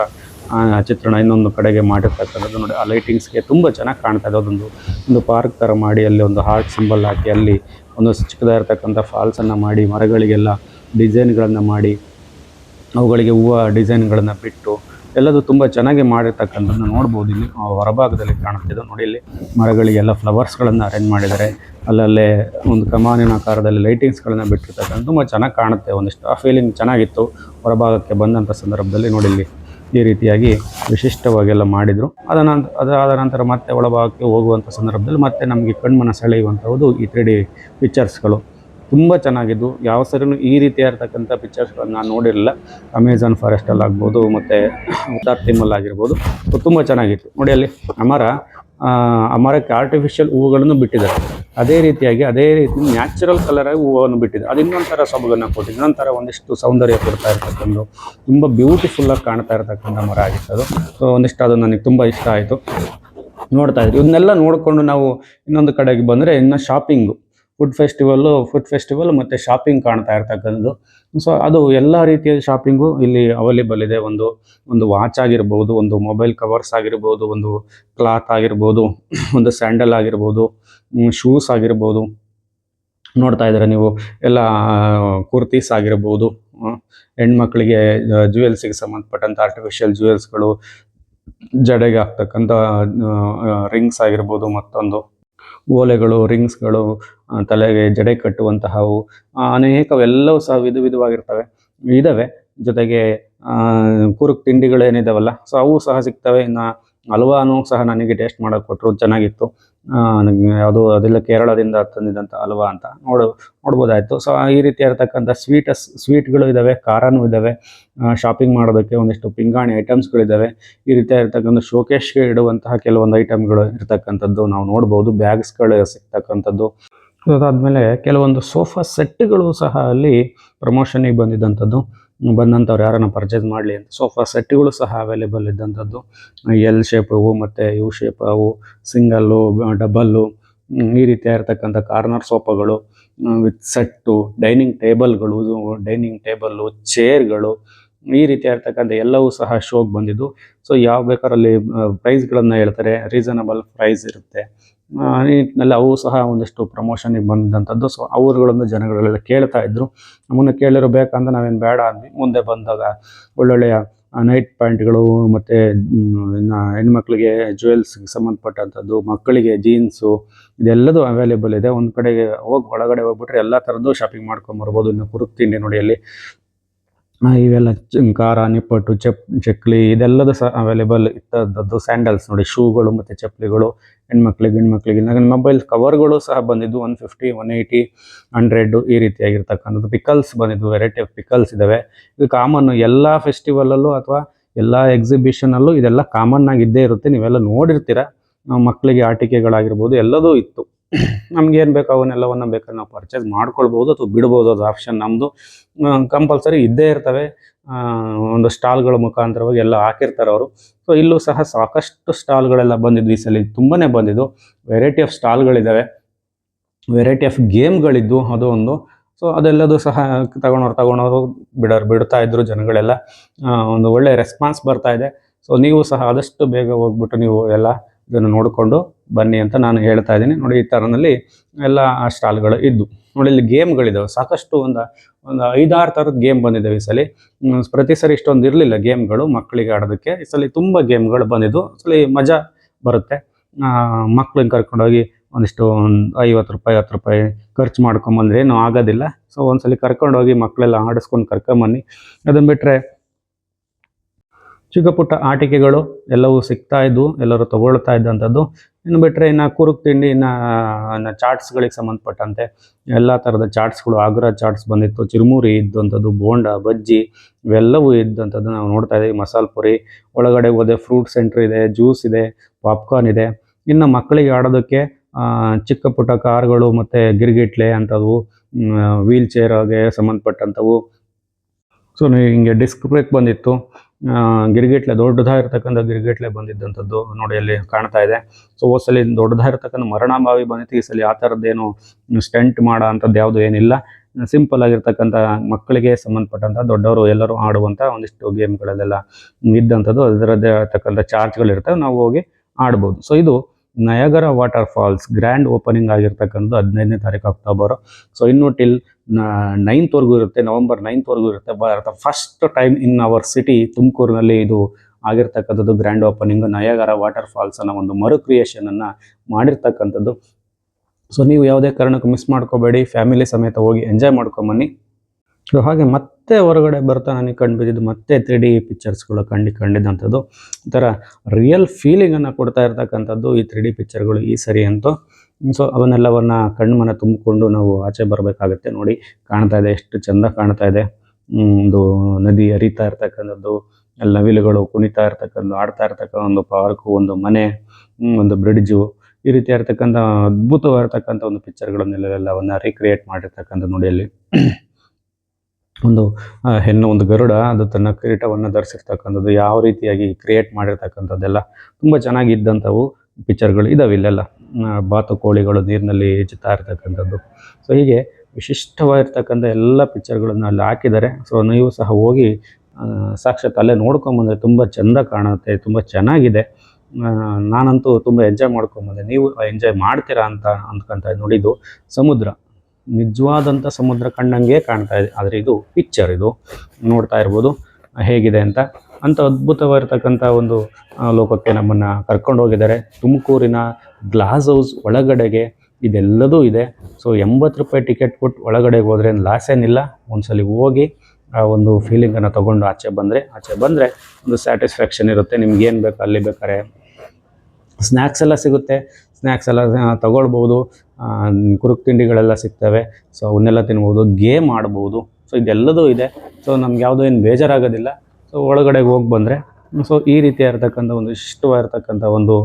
ಚಿತ್ರಣ ಇನ್ನೊಂದು ಕಡೆಗೆ ಮಾಡಿರ್ತಕ್ಕಂಥದ್ದು ನೋಡಿ, ಆ ಲೈಟಿಂಗ್ಸ್ಗೆ ತುಂಬ ಚೆನ್ನಾಗಿ ಕಾಣ್ತಾ ಇದೆ. ಅದೊಂದು, ಒಂದು ಪಾರ್ಕ್ ಥರ ಮಾಡಿ, ಅಲ್ಲಿ ಒಂದು ಹಾರ್ಟ್ ಸಿಂಬಲ್ ಹಾಕಿ, ಅಲ್ಲಿ ಒಂದು ಚಿಕ್ಕದಾಗಿರ್ತಕ್ಕಂಥ ಫಾಲ್ಸನ್ನು ಮಾಡಿ, ಮರಗಳಿಗೆಲ್ಲ ಡಿಸೈನ್ಗಳನ್ನು ಮಾಡಿ, ಅವುಗಳಿಗೆ ಹೂವು ಡಿಸೈನ್ಗಳನ್ನು ಬಿಟ್ಟು ಎಲ್ಲದು ತುಂಬ ಚೆನ್ನಾಗಿ ಮಾಡಿರ್ತಕ್ಕಂಥದ್ದನ್ನು ನೋಡ್ಬೋದು ಇಲ್ಲಿ. ಹೊರಭಾಗದಲ್ಲಿ ಕಾಣುತ್ತಿದ್ದು ನೋಡಿ ಇಲ್ಲಿ ಮರಗಳಿಗೆಲ್ಲ ಫ್ಲವರ್ಸ್ಗಳನ್ನು ಅರೇಂಜ್ ಮಾಡಿದ್ದಾರೆ. ಅಲ್ಲಲ್ಲೇ ಒಂದು ಕಮಾನಿನ ಆಕಾರದಲ್ಲಿ ಲೈಟಿಂಗ್ಸ್ಗಳನ್ನು ಬಿಟ್ಟಿರ್ತಕ್ಕಂಥ ತುಂಬ ಚೆನ್ನಾಗಿ ಕಾಣುತ್ತೆ. ಒಂದಿಷ್ಟು ಆ ಫೀಲಿಂಗ್ ಚೆನ್ನಾಗಿತ್ತು. ಹೊರಭಾಗಕ್ಕೆ ಬಂದಂಥ ಸಂದರ್ಭದಲ್ಲಿ ನೋಡಿ ಇಲ್ಲಿ ಈ ರೀತಿಯಾಗಿ ವಿಶಿಷ್ಟವಾಗೆಲ್ಲ ಮಾಡಿದರು. ಅದ ಅದಾದ ನಂತರ ಮತ್ತೆ ಒಳಭಾಗಕ್ಕೆ ಹೋಗುವಂಥ ಸಂದರ್ಭದಲ್ಲಿ ಮತ್ತೆ ನಮಗೆ ಕಣ್ಮನ ಸೆಳೆಯುವಂಥದ್ದು ಈ ತ್ರೀ ಡಿ ಪಿಕ್ಚರ್ಸ್ಗಳು ತುಂಬ ಚೆನ್ನಾಗಿದ್ದು. ಯಾವ ಸರಿನೂ ಈ ರೀತಿಯಾಗಿರ್ತಕ್ಕಂಥ ಪಿಕ್ಚರ್ಸ್ಗಳನ್ನ ನಾನು ನೋಡಿರಲಿಲ್ಲ. ಅಮೆಝಾನ್ ಫಾರೆಸ್ಟಲ್ಲಿ ಆಗ್ಬೋದು ಮತ್ತು ಉತ್ತಾರ್ ತಿಮ್ಮಲ್ಲಿ ಆಗಿರ್ಬೋದು. ಸೊ ತುಂಬ ಚೆನ್ನಾಗಿತ್ತು. ನೋಡಿ ಅಲ್ಲಿ ಅಮರ ಆ, ಆ ಮರಕ್ಕೆ ಆರ್ಟಿಫಿಷಿಯಲ್ ಹೂವುಗಳನ್ನು ಬಿಟ್ಟಿದ್ದಾರೆ. ಅದೇ ರೀತಿಯಾಗಿ ಅದೇ ರೀತಿ ನ್ಯಾಚುರಲ್ ಕಲರಾಗಿ ಹೂವನ್ನು ಬಿಟ್ಟಿದ್ದಾರೆ. ಅದು ಇನ್ನೊಂಥರ ಸೊಬಗನ್ನು ಕೊಟ್ಟಿದ್ದು ಇನ್ನೊಂಥರ ಒಂದಿಷ್ಟು ಸೌಂದರ್ಯ ಕೊಡ್ತಾ ಇರ್ತಕ್ಕಂಥ ತುಂಬ ಬ್ಯೂಟಿಫುಲ್ಲಾಗಿ ಕಾಣ್ತಾ ಇರ್ತಕ್ಕಂಥ ಮರ ಆಗಿತ್ತು ಅದು. ಸೊ ಒಂದಿಷ್ಟು ಅದು ನನಗೆ ತುಂಬ ಇಷ್ಟ ಆಯಿತು. ನೋಡ್ತಾ ಇದ್ವಿ ಇದನ್ನೆಲ್ಲ ನೋಡಿಕೊಂಡು ನಾವು ಇನ್ನೊಂದು ಕಡೆಗೆ ಬಂದರೆ ಇನ್ನು shopping food festival food festival ಮತ್ತು ಶಾಪಿಂಗ್ ಕಾಣ್ತಾ ಇರ್ತಕ್ಕಂಥದ್ದು. ಸೊ ಅದು ಎಲ್ಲ ರೀತಿಯ ಶಾಪಿಂಗು ಇಲ್ಲಿ ಅವೈಲೇಬಲ್ ಇದೆ. ಒಂದು ಒಂದು ವಾಚ್ ಆಗಿರ್ಬೋದು, ಒಂದು ಮೊಬೈಲ್ ಕವರ್ಸ್ ಆಗಿರ್ಬೋದು, ಒಂದು ಕ್ಲಾತ್ ಆಗಿರ್ಬೋದು, ಒಂದು ಸ್ಯಾಂಡಲ್ ಆಗಿರ್ಬೋದು ಶೂಸ್ ಆಗಿರ್ಬೋದು. ನೋಡ್ತಾ ಇದ್ದಾರೆ ನೀವು? ಎಲ್ಲ ಕುರ್ತೀಸ್ ಆಗಿರ್ಬೋದು ಹೆಣ್ಮಕ್ಳಿಗೆ ಜ್ಯುವೆಲ್ಸಿಗೆ ಸಂಬಂಧಪಟ್ಟಂಥ ಆರ್ಟಿಫಿಷಿಯಲ್ ಜ್ಯುವೆಲ್ಸ್ಗಳು ಜಡೆಗೆ ಹಾಕ್ತಕ್ಕಂಥ ರಿಂಗ್ಸ್ ಆಗಿರ್ಬೋದು ಮತ್ತೊಂದು. ಓಲೆಗಳು ರಿಂಗ್ಸ್ಗಳು ತಲೆಗೆ ಜಡೆ ಕಟ್ಟುವಂತಹವು ಅನೇಕವೆಲ್ಲವೂ ಸಹ ವಿಧ ವಿಧವಾಗಿರ್ತವೆ. ಇದ್ದಾವೆ ಜೊತೆಗೆ ಕುರುಕ್ ತಿಂಡಿಗಳೇನಿದಾವಲ್ಲ, ಸೊ ಅವು ಸಹ ಸಿಗ್ತವೆ. ಇನ್ನು ಹಲ್ವಾನು ಸಹ ನನಗೆ ಟೇಸ್ಟ್ ಮಾಡೋಕೆ ಕೊಟ್ಟರು ಚೆನ್ನಾಗಿತ್ತು. ಅದು ಅದೆಲ್ಲ ಕೇರಳದಿಂದ ತಂದಿದ್ದಂಥ ಹಲ್ವಾ ಅಂತ ನೋಡು, ನೋಡ್ಬೋದಾಯಿತು. ಸೊ ಈ ರೀತಿ ಇರತಕ್ಕಂಥ ಸ್ವೀಟಸ್ ಸ್ವೀಟ್ಗಳು ಇದ್ದಾವೆ ಖಾರನೂ ಇದ್ದಾವೆ ಶಾಪಿಂಗ್ ಮಾಡೋದಕ್ಕೆ ಒಂದಿಷ್ಟು ಪಿಂಗಾಣಿ ಐಟಮ್ಸ್ಗಳಿದ್ದಾವೆ ಈ ರೀತಿ ಇರತಕ್ಕಂಥ ಶೋಕೇಶ್ಗೆ ಇಡುವಂತಹ ಕೆಲವೊಂದು ಐಟಮ್ಗಳು ಇರ್ತಕ್ಕಂಥದ್ದು ನಾವು ನೋಡ್ಬೋದು. ಬ್ಯಾಗ್ಸ್ಗಳು ಸಿಗ್ತಕ್ಕಂಥದ್ದು. ಅದಾದಮೇಲೆ ಕೆಲವೊಂದು ಸೋಫಾ ಸೆಟ್ಗಳು ಸಹ ಅಲ್ಲಿ ಪ್ರಮೋಷನಿಗೆ ಬಂದಿದ್ದಂಥದ್ದು ಬಂದಂಥವ್ರು ಯಾರನ್ನ ಪರ್ಚೇಸ್ ಮಾಡಲಿ ಅಂತ. ಸೋಫಾ ಸೆಟ್ಗಳು ಸಹ ಅವೈಲೇಬಲ್ ಇದ್ದಂಥದ್ದು. ಎಲ್ ಶೇಪ್ ಅವು ಮತ್ತು ಯು ಶೇಪ್ ಅವು ಸಿಂಗಲ್ಲು ಡಬಲ್ಲು ಈ ರೀತಿಯಾಗಿರ್ತಕ್ಕಂಥ ಕಾರ್ನರ್ ಸೋಫಾಗಳು ವಿತ್ ಸೆಟ್ಟು ಡೈನಿಂಗ್ ಟೇಬಲ್ಗಳು ಡೈನಿಂಗ್ ಟೇಬಲ್ಲು ಚೇರ್ಗಳು ಈ ರೀತಿ ಇರ್ತಕ್ಕಂಥ ಎಲ್ಲವೂ ಸಹ ಶೋಗೆ ಬಂದಿದ್ದು. ಸೊ ಯಾವ ಬೇಕಾರಲ್ಲಿ ಪ್ರೈಸ್ಗಳನ್ನು ಹೇಳ್ತಾರೆ ರೀಸನಬಲ್ ಪ್ರೈಸ್ ಇರುತ್ತೆ. ಆ, ನಿಟ್ಟಿನಲ್ಲಿ ಅವು ಸಹ ಒಂದಿಷ್ಟು ಪ್ರಮೋಷನಿಗೆ ಬಂದಂಥದ್ದು. ಸೊ ಅವರುಗಳನ್ನು ಜನಗಳೆಲ್ಲ ಕೇಳ್ತಾ ಇದ್ರು. ನಮ್ಮನ್ನು ಕೇಳಿರೋ ಬೇಕಂದ್ರೆ ನಾವೇನು ಬೇಡ ಅಂದ್ವಿ. ಮುಂದೆ ಬಂದಾಗ ಒಳ್ಳೊಳ್ಳೆಯ ನೈಟ್ ಪ್ಯಾಂಟ್ಗಳು ಮತ್ತು ಹೆಣ್ಮಕ್ಳಿಗೆ ಜ್ಯುವೆಲ್ಸ್ಗೆ ಸಂಬಂಧಪಟ್ಟಂಥದ್ದು ಮಕ್ಕಳಿಗೆ ಜೀನ್ಸು ಇದೆಲ್ಲದೂ ಅವೈಲೇಬಲ್ ಇದೆ. ಒಂದು ಕಡೆಗೆ ಹೋಗಿ ಒಳಗಡೆ ಹೋಗ್ಬಿಟ್ರೆ ಎಲ್ಲ ಥರದ್ದು ಶಾಪಿಂಗ್ ಮಾಡ್ಕೊಂಬರ್ಬೋದು ಇನ್ನು ಕುರುಕ್ ತಿಂಡಿ ನೋಡಿ ಅಲ್ಲಿ ಇವೆಲ್ಲ ಖಾರ, ನಿಪ್ಪಟ್ಟು, ಚಪ್, ಚಕ್ಲಿ ಇದೆಲ್ಲದು ಸಹ ಅವೈಲೇಬಲ್ ಇತ್ತದ್ದು ಸ್ಯಾಂಡಲ್ಸ್ ನೋಡಿ, ಶೂಗಳು ಮತ್ತು ಚಪ್ಪಲಿಗಳು ಹೆಣ್ಮಕ್ಳಿಗೆ ಹೆಣ್ಮಕ್ಳಿಗೆ ಮೊಬೈಲ್ ಕವರ್ಗಳು ಸಹ ಬಂದಿದ್ದು one fifty one eighty hundred ಈ ರೀತಿಯಾಗಿರ್ತಕ್ಕಂಥದ್ದು. ಪಿಕಲ್ಸ್ ಬಂದಿದ್ದು ವೆರೈಟಿ ಆಫ್ ಪಿಕಲ್ಸ್ ಇದ್ದಾವೆ ಇದು ಕಾಮನ್ ಎಲ್ಲ ಫೆಸ್ಟಿವಲಲ್ಲೂ ಅಥವಾ ಎಲ್ಲ ಎಕ್ಸಿಬಿಷನಲ್ಲೂ ಇದೆಲ್ಲ ಕಾಮನ್ ಆಗಿ ಇದ್ದೇ ಇರುತ್ತೆ. ನೀವೆಲ್ಲ ನೋಡಿರ್ತೀರ. ಮಕ್ಕಳಿಗೆ ಆಟಿಕೆಗಳಾಗಿರ್ಬೋದು, ಎಲ್ಲದೂ ಇತ್ತು. ನಮ್ಗೆ ಏನು ಬೇಕು ಅವನ್ನೆಲ್ಲವನ್ನು ಬೇಕಾದ್ರೆ ನಾವು ಪರ್ಚೇಸ್ ಮಾಡ್ಕೊಳ್ಬೋದು ಅಥವಾ ಬಿಡ್ಬೋದು ಅದು ಆಪ್ಷನ್ ನಮ್ಮದು ಕಂಪಲ್ಸರಿ ಇದ್ದೇ ಇರ್ತವೆ. ಒಂದು ಸ್ಟಾಲ್ಗಳ ಮುಖಾಂತರವಾಗಿ ಎಲ್ಲ ಹಾಕಿರ್ತಾರೆ ಅವರು. ಸೊ ಇಲ್ಲೂ ಸಹ ಸಾಕಷ್ಟು ಸ್ಟಾಲ್ಗಳೆಲ್ಲ ಬಂದಿದ್ದು ಈ ಸಲ. ತುಂಬಾ ಬಂದಿದ್ದು. ವೆರೈಟಿ ಆಫ್ ಸ್ಟಾಲ್ಗಳಿದ್ದಾವೆ ವೆರೈಟಿ ಆಫ್ ಗೇಮ್ಗಳಿದ್ದು ಅದು ಒಂದು. ಸೊ ಅದೆಲ್ಲದೂ ಸಹ ತಗೊಳೋರು ತಗೊಳೋರು ಬಿಡೋರು ಬಿಡ್ತಾ ಇದ್ರು ಜನಗಳೆಲ್ಲ. ಒಂದು ಒಳ್ಳೆ ರೆಸ್ಪಾನ್ಸ್ ಬರ್ತಾ ಇದೆ. ಸೊ ನೀವು ಸಹ ಆದಷ್ಟು ಬೇಗ ಹೋಗ್ಬಿಟ್ಟು ನೀವು ಎಲ್ಲ ಇದನ್ನು ನೋಡಿಕೊಂಡು ಬನ್ನಿ ಅಂತ ನಾನು ಹೇಳ್ತಾ ಇದ್ದೀನಿ. ನೋಡಿ, ಈ ಥರನಲ್ಲಿ ಎಲ್ಲ ಸ್ಟಾಲ್ಗಳು ಇದ್ದು. ನೋಡಿ, ಇಲ್ಲಿ ಗೇಮ್ಗಳಿದ್ದಾವೆ ಸಾಕಷ್ಟು ಒಂದು ಒಂದು ಐದಾರು ಥರದ ಗೇಮ್ ಬಂದಿದ್ದಾವೆ ಈ ಸಲ. ಪ್ರತಿ ಸರಿ ಇಷ್ಟೊಂದು ಇರಲಿಲ್ಲ ಗೇಮ್ಗಳು ಮಕ್ಕಳಿಗೆ ಆಡೋದಕ್ಕೆ. ಈ ಸಲ ತುಂಬ ಗೇಮ್ಗಳು ಬಂದಿದ್ದು. ಸಲ ಮಜಾ ಬರುತ್ತೆ. ಮಕ್ಕಳನ್ನ ಕರ್ಕೊಂಡೋಗಿ ಒಂದಿಷ್ಟು ಒಂದು ಐವತ್ತು ರೂಪಾಯಿ, ಹತ್ತು ರೂಪಾಯಿ ಖರ್ಚು ಮಾಡ್ಕೊಂಬಂದ್ರೆ ಏನೂ ಆಗೋದಿಲ್ಲ. ಸೊ, ಒಂದ್ಸಲಿ ಕರ್ಕೊಂಡೋಗಿ ಮಕ್ಕಳೆಲ್ಲ ಆಡಿಸ್ಕೊಂಡು ಕರ್ಕೊಂಬನ್ನಿ. ಅದನ್ನು ಬಿಟ್ಟರೆ ಚಿಕ್ಕ ಪುಟ್ಟ ಆಟಿಕೆಗಳು ಎಲ್ಲವೂ ಸಿಗ್ತಾ ಇದ್ವು, ಎಲ್ಲರೂ ತಗೊಳ್ತಾ ಇದ್ದಂಥದ್ದು. ಇನ್ನು ಬಿಟ್ಟರೆ ಇನ್ನು ಕುರುಕ್ ತಿಂಡಿ, ಇನ್ನು ಚಾಟ್ಸ್ಗಳಿಗೆ ಸಂಬಂಧಪಟ್ಟಂತೆ ಎಲ್ಲ ಥರದ ಚಾಟ್ಸ್ಗಳು ಆಗ್ರಾ ಚಾಟ್ಸ್ ಬಂದಿತ್ತು, ಚಿರುಮುರಿ ಇದ್ದಂಥದ್ದು, ಬೋಂಡ, ಬಜ್ಜಿ ಇವೆಲ್ಲವೂ ಇದ್ದಂಥದ್ದು ನಾವು ನೋಡ್ತಾ ಇದ್ದೀವಿ, ಮಸಾಲ ಪುರಿ. ಒಳಗಡೆ ಹೋದೆ ಫ್ರೂಟ್ ಸೆಂಟ್ರ್ ಇದೆ ಜ್ಯೂಸ್ ಇದೆ ಪಾಪ್ಕಾರ್ನ್ ಇದೆ. ಇನ್ನು ಮಕ್ಕಳಿಗೆ ಆಡೋದಕ್ಕೆ ಚಿಕ್ಕ ಪುಟ್ಟ ಕಾರ್ಗಳು ಮತ್ತು ಗಿರ್ಗಿಟ್ಲೆ ಅಂಥವು ವೀಲ್ ಚೇರ್ಗೆ ಸಂಬಂಧಪಟ್ಟಂಥವು. ಸೊ ಹಿಂಗೆ ಡಿಸ್ಕ್ ಬ್ರೇಕ್ ಬಂದಿತ್ತು. ಗಿರ್ಗಿಟ್ಲೆ ದೊಡ್ಡದಾಗಿರ್ತಕ್ಕಂಥ ಗಿರ್ಗಿಟ್ಲೆ ಬಂದಿದ್ದಂಥದ್ದು ನೋಡಿ ಅಲ್ಲಿ ಕಾಣ್ತಾ ಇದೆ. ಸೊ ಸಲ ದೊಡ್ಡದಾಗಿರ್ತಕ್ಕಂಥ ಮರಣಾಭಾವಿ ಬಂದಿತ್ತು. ಈ ಸಲ ಆ ಥರದ್ದೇನು ಸ್ಟೆಂಟ್ ಮಾಡೋ ಅಂಥದ್ದು ಯಾವುದು ಏನಿಲ್ಲ. ಸಿಂಪಲ್ ಆಗಿರ್ತಕ್ಕಂಥ ಮಕ್ಕಳಿಗೆ ಸಂಬಂಧಪಟ್ಟಂಥ ದೊಡ್ಡವರು ಎಲ್ಲರೂ ಆಡುವಂಥ ಒಂದಿಷ್ಟು ಗೇಮ್ಗಳಲ್ಲೆಲ್ಲ ಇದ್ದಂಥದ್ದು. ಅದರದ್ದೇ ಆಗಿರ್ತಕ್ಕಂಥ ಚಾರ್ಜ್ಗಳಿರ್ತವೆ ನಾವು ಹೋಗಿ ಆಡ್ಬೋದು. ಸೊ ಇದು Niagara water falls grand opening ಆಗಿರ್ತಕ್ಕಂಥದ್ದು ಹದಿನೈದನೇ ತಾರೀಕು ಅಕ್ಟೋಬರ್. ಸೊ ಇನ್ನು ಟಿಲ್ ನೈನ್ತ್ವರೆಗೂ ಇರುತ್ತೆ ನವಂಬರ್ ನೈನ್ತ್ವರೆಗೂ ಇರುತ್ತೆ Bharat first time in our city ತುಮಕೂರಿನಲ್ಲಿ ಇದು ಆಗಿರ್ತಕ್ಕಂಥದ್ದು grand opening Niagara water falls ಅನ್ನೋ ಒಂದು ಮರು ಕ್ರಿಯೇಷನನ್ನು ಮಾಡಿರ್ತಕ್ಕಂಥದ್ದು. ಸೊ ನೀವು ಯಾವುದೇ ಕಾರಣಕ್ಕೂ ಮಿಸ್ ಮಾಡ್ಕೋಬೇಡಿ ಫ್ಯಾಮಿಲಿ ಸಮೇತ ಹೋಗಿ ಎಂಜಾಯ್ ಮಾಡ್ಕೊಂಬನ್ನಿ. ಸೊ ಹಾಗೆ ಮತ್ತೆ ಹೊರಗಡೆ ಬರ್ತಾ ನನಗೆ ಕಂಡು ಬಿದ್ದಿದ್ದು ಮತ್ತೆ ತ್ರೀ ಡಿ ಪಿಕ್ಚರ್ಸ್ಗಳು ಕಂಡು ಕಂಡಿದ್ದಂಥದ್ದು. ಒಂಥರ ರಿಯಲ್ ಫೀಲಿಂಗನ್ನು ಕೊಡ್ತಾ ಇರ್ತಕ್ಕಂಥದ್ದು ಈ ತ್ರೀ ಡಿ ಪಿಕ್ಚರ್ಗಳು ಈ ಸರಿ ಅಂತೂ. ಸೊ ಅವನ್ನೆಲ್ಲವನ್ನ ಕಣ್ಮನ ತುಂಬಿಕೊಂಡು ನಾವು ಆಚೆ ಬರಬೇಕಾಗುತ್ತೆ ನೋಡಿ. ಕಾಣ್ತಾ ಇದೆ, ಎಷ್ಟು ಚೆಂದ ಕಾಣ್ತಾ ಇದೆ. ಒಂದು ನದಿ ಹರಿತಾ ಇರ್ತಕ್ಕಂಥದ್ದು ನವಿಲುಗಳು ಕುಣಿತಾ ಇರ್ತಕ್ಕಂಥ, ಆಡ್ತಾ ಇರ್ತಕ್ಕಂಥ ಒಂದು ಪಾರ್ಕು ಒಂದು ಮನೆ ಒಂದು ಬ್ರಿಡ್ಜು ಈ ರೀತಿ ಇರ್ತಕ್ಕಂಥ ಅದ್ಭುತವಾಗಿರ್ತಕ್ಕಂಥ ಒಂದು ಪಿಕ್ಚರ್ಗಳನ್ನೆಲ್ಲವನ್ನ ರೀಕ್ರಿಯೇಟ್ ಮಾಡಿರ್ತಕ್ಕಂಥ ನೋಡಿ ಅಲ್ಲಿ. ಒಂದು ಹೆಣ್ಣು, ಒಂದು ಗರುಡ ಅದು ತನ್ನ ಕಿರೀಟವನ್ನು ಧರಿಸಿರ್ತಕ್ಕಂಥದ್ದು, ಯಾವ ರೀತಿಯಾಗಿ ಕ್ರಿಯೇಟ್ ಮಾಡಿರ್ತಕ್ಕಂಥದ್ದೆಲ್ಲ ತುಂಬ ಚೆನ್ನಾಗಿದ್ದಂಥವು ಪಿಕ್ಚರ್ಗಳು ಇದಾವೆ ಇಲ್ಲೆಲ್ಲ. ಬಾತುಕೋಳಿಗಳು ನೀರಿನಲ್ಲಿ ಈಜುತ್ತಾ ಇರ್ತಕ್ಕಂಥದ್ದು. ಸೊ ಹೀಗೆ ವಿಶಿಷ್ಟವಾಗಿರ್ತಕ್ಕಂಥ ಎಲ್ಲ ಪಿಕ್ಚರ್ಗಳನ್ನು ಅಲ್ಲಿ ಹಾಕಿದ್ದಾರೆ. ಸೊ ನೀವು ಸಹ ಹೋಗಿ ಸಾಕ್ಷಾತ್ ಅಲ್ಲೇ ನೋಡ್ಕೊಂಬಂದರೆ ತುಂಬ ಚೆಂದ ಕಾಣುತ್ತೆ, ತುಂಬ ಚೆನ್ನಾಗಿದೆ. ನಾನಂತೂ ತುಂಬ ಎಂಜಾಯ್ ಮಾಡ್ಕೊಂಬಂದೆ. ನೀವು ಎಂಜಾಯ್ ಮಾಡ್ತೀರಾ ಅಂತ ಅಂದ್ಕೊಂತ ನೋಡಿದ್ದು ಸಮುದ್ರ. ನಿಜವಾದಂಥ ಸಮುದ್ರ ಕಂಡಂಗೆ ಕಾಣ್ತಾ ಇದೆ. ಆದರೆ ಇದು ಪಿಕ್ಚರ್ ಇದು. ನೋಡ್ತಾ ಇರ್ಬೋದು. ಹೇಗಿದೆ ಅಂತ. ಅಂಥ ಅದ್ಭುತವಾಗಿರ್ತಕ್ಕಂಥ ಒಂದು ಲೋಕಕ್ಕೆ ನಮ್ಮನ್ನು ಕರ್ಕೊಂಡು ಹೋಗಿದ್ದಾರೆ. ತುಮಕೂರಿನ ಗ್ಲಾಸ್ ಹೌಸ್ ಒಳಗಡೆಗೆ ಇದೆಲ್ಲದೂ ಇದೆ. ಸೊ ಎಂಬತ್ತು ರೂಪಾಯಿ ಟಿಕೆಟ್ ಕೊಟ್ಟು ಒಳಗಡೆಗೆ ಹೋದ್ರೆ ಲಾಸ್ ಏನಿಲ್ಲ. ಒಂದ್ಸಲಿ ಹೋಗಿ, ಆ, ಒಂದು ಫೀಲಿಂಗನ್ನು ತೊಗೊಂಡು ಆಚೆ ಬಂದರೆ ಆಚೆ ಬಂದರೆ ಒಂದು ಸ್ಯಾಟಿಸ್ಫ್ಯಾಕ್ಷನ್ ಇರುತ್ತೆ. ನಿಮ್ಗೆ ಏನು ಬೇಕು, ಅಲ್ಲಿ ಬೇಕಾದ್ರೆ ಸ್ನ್ಯಾಕ್ಸ್ ಎಲ್ಲ ಸಿಗುತ್ತೆ. ಸ್ನ್ಯಾಕ್ಸ್ ಎಲ್ಲ ತಗೊಳ್ಬೋದು ಕುರುಕ್ ತಿಂಡಿಗಳೆಲ್ಲ ಸಿಗ್ತವೆ. ಸೊ ಅವನ್ನೆಲ್ಲ ತಿನ್ಬೋದು, ಗೇಮ್ ಆಡ್ಬೋದು. ಸೊ ಇದೆಲ್ಲದೂ ಇದೆ. ಸೊ ನಮ್ಗೆ ಯಾವುದೋ ಏನು ಬೇಜಾರಾಗೋದಿಲ್ಲ. ಸೊ ಒಳಗಡೆ ಹೋಗಿ ಬಂದರೆ ಸೊ ಈ ರೀತಿಯಾಗಿರ್ತಕ್ಕಂಥ ಒಂದು ಇಷ್ಟವಾಗಿರ್ತಕ್ಕಂಥ ಒಂದು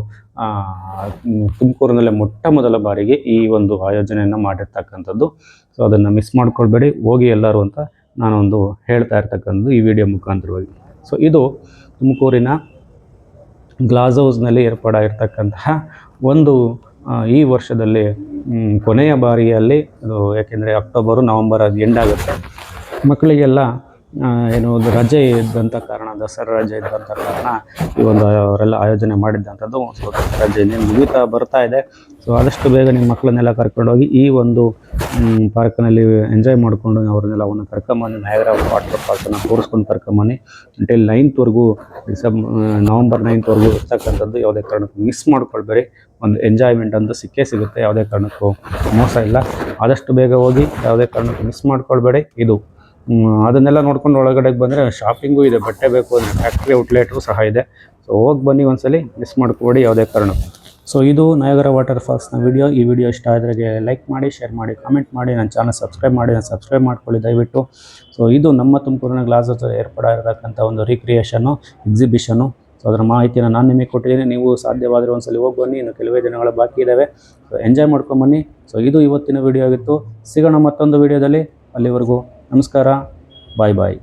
ತುಮಕೂರಿನಲ್ಲೇ ಮೊಟ್ಟ ಮೊದಲ ಬಾರಿಗೆ ಈ ಒಂದು ಆಯೋಜನೆಯನ್ನು ಮಾಡಿರ್ತಕ್ಕಂಥದ್ದು. ಸೊ ಅದನ್ನು ಮಿಸ್ ಮಾಡ್ಕೊಳ್ಬೇಡಿ. ಹೋಗಿ ಎಲ್ಲರೂ ಅಂತ ನಾನೊಂದು ಹೇಳ್ತಾ ಇರ್ತಕ್ಕಂಥದ್ದು ಈ ವಿಡಿಯೋ ಮುಖಾಂತರವಾಗಿ. ಸೊ ಇದು ತುಮಕೂರಿನ ಗ್ಲಾಸ್ ಹೌಸ್ನಲ್ಲಿ ಏರ್ಪಾಡಾಗಿರ್ತಕ್ಕಂತಹ ಒಂದು ಈ ವರ್ಷದಲ್ಲಿ ಕೊನೆಯ ಬಾರಿಯಲ್ಲಿ, ಅದು ಯಾಕೆಂದರೆ ಅಕ್ಟೋಬರು, ನವಂಬರ್ ಅದು ಎಂಡ್ ಆಗುತ್ತೆ. ಮಕ್ಕಳಿಗೆಲ್ಲ ಏನು, ಒಂದು ರಜೆ ಇದ್ದಂಥ ಕಾರಣ, ದಸರಾ ರಜೆ ಇದ್ದಂಥ ಕಾರಣ, ಈ ಒಂದು, ಅವರೆಲ್ಲ ಆಯೋಜನೆ ಮಾಡಿದ್ದಂಥದ್ದು ದಸರಾ ರಜೆ ಇನ್ನೇನು ಮುಗಿತಾ ಬರ್ತಾ ಇದೆ. ಸೊ ಆದಷ್ಟು ಬೇಗ ನಿಮ್ಮ ಮಕ್ಕಳನ್ನೆಲ್ಲ ಕರ್ಕೊಂಡೋಗಿ, ಈ ಒಂದು ಪಾರ್ಕ್ನಲ್ಲಿ ಎಂಜಾಯ್ ಮಾಡಿಕೊಂಡು ಅವ್ರನ್ನೆಲ್ಲ ಅವನ್ನ ಕರ್ಕೊಂಬನ್ನಿ ನಯಗರ ವಾಟರ್ ಪಾರ್ಕನ್ನು ತೋರಿಸ್ಕೊಂಡು ಕರ್ಕೊಂಬನ್ನಿ. ಅಂಟಿಲ್ ನೈನ್ತ್ವರೆಗೂ ಡಿಸೆಂಬ್ ನವಂಬರ್ ನೈನ್ತ್ವರೆಗೂ ಇರ್ತಕ್ಕಂಥದ್ದು ಯಾವುದೇ ಕಾರಣಕ್ಕೂ ಮಿಸ್ ಮಾಡ್ಕೊಳ್ಬೇಡಿ. ಒಂದು ಎಂಜಾಯ್ಮೆಂಟ್ ಅಂತ ಸಿಕ್ಕೇ ಸಿಗುತ್ತೆ, ಯಾವುದೇ ಕಾರಣಕ್ಕೂ ಮೋಸ ಇಲ್ಲ. ಆದಷ್ಟು ಬೇಗ ಹೋಗಿ ಯಾವುದೇ ಕಾರಣಕ್ಕೂ ಮಿಸ್ ಮಾಡ್ಕೊಳ್ಬೇಡಿ. ಇದು ಅದನ್ನೆಲ್ಲ ನೋಡ್ಕೊಂಡು ಒಳಗಡೆಗೆ ಬಂದರೆ ಶಾಪಿಂಗು ಇದೆ, ಬಟ್ಟೆ ಬೇಕು ಅಂದರೆ ಫ್ಯಾಕ್ಟ್ರಿ ಔಟ್ಲೆಟು ಸಹ ಇದೆ. ಸೊ ಹೋಗಿ ಬನ್ನಿ ಒಂದ್ಸಲಿ ಮಿಸ್ ಮಾಡ್ಕೊಬೇಡಿ ಯಾವುದೇ ಕಾರಣಕ್ಕೂ. ಸೊ ಇದು ನಯಗರ ವಾಟರ್ ಫಾಲ್ಸ್ನ ವಿಡಿಯೋ ಈ ವಿಡಿಯೋ ಇಷ್ಟ ಆದ್ರೆ ಲೈಕ್ ಮಾಡಿ ಶೇರ್ ಮಾಡಿ ಕಾಮೆಂಟ್ ಮಾಡಿ, ನನ್ನ ಚಾನಲ್ ಸಬ್ಸ್ಕ್ರೈಬ್ ಮಾಡಿ ನಾನು ಸಬ್ಸ್ಕ್ರೈಬ್ ಮಾಡ್ಕೊಳ್ಳಿ ದಯವಿಟ್ಟು. ಸೊ ಇದು ನಮ್ಮ ತುಮಕೂರಿನ ಗ್ಲಾಸ್ ಏರ್ಪಡಿರತಕ್ಕಂಥ ಒಂದು ರೀಕ್ರಿಯೇಷನು ಎಕ್ಸಿಬಿಷನ್ನು ಸೊ ಅದರ ಮಾಹಿತಿಯನ್ನು ನಾನು ನಿಮಗೆ ಕೊಟ್ಟಿದ್ದೀನಿ. ನೀವು ಸಾಧ್ಯವಾದರೆ ಒಂದ್ಸಲಿ ಹೋಗಿ ಬನ್ನಿ ಇನ್ನು ಕೆಲವೇ ದಿನಗಳ ಬಾಕಿ ಇದ್ದಾವೆ ಸೊ ಎಂಜಾಯ್ ಮಾಡ್ಕೊಂಬನ್ನಿ ಸೊ ಇದು ಇವತ್ತಿನ ವಿಡಿಯೋ ಆಗಿತ್ತು. ಸಿಗೋಣ ಮತ್ತೊಂದು ವಿಡಿಯೋದಲ್ಲಿ ಅಲ್ಲಿವರೆಗೂ ನಮಸ್ಕಾರ. ಬಾಯ್ ಬಾಯ್